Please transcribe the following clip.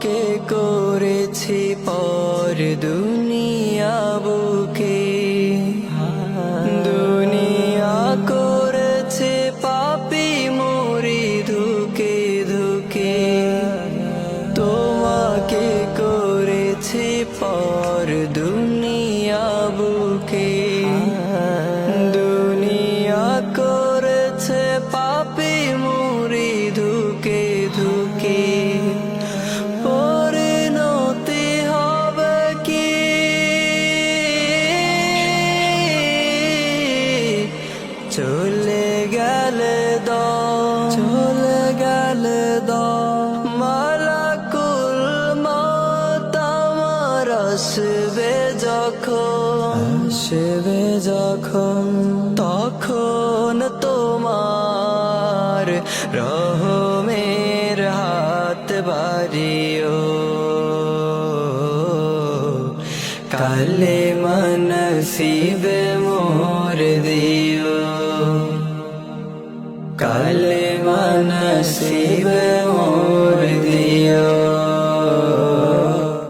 কে করেছি পর দুনিয়া বুকে। দুনিয়া করেছে পাপি মরি ধুকে ধুকে। তোমাকে করেছি পর দুনিয়া বুকে। চলে গেলে দ, চলে গেলে দ। মালাকুল মত আমার আসবে যখন আসবে যখন, তখন তোমার রহমের হাত বাড়িও। কালে মনসিবে মোর দিও কালে মনসিবে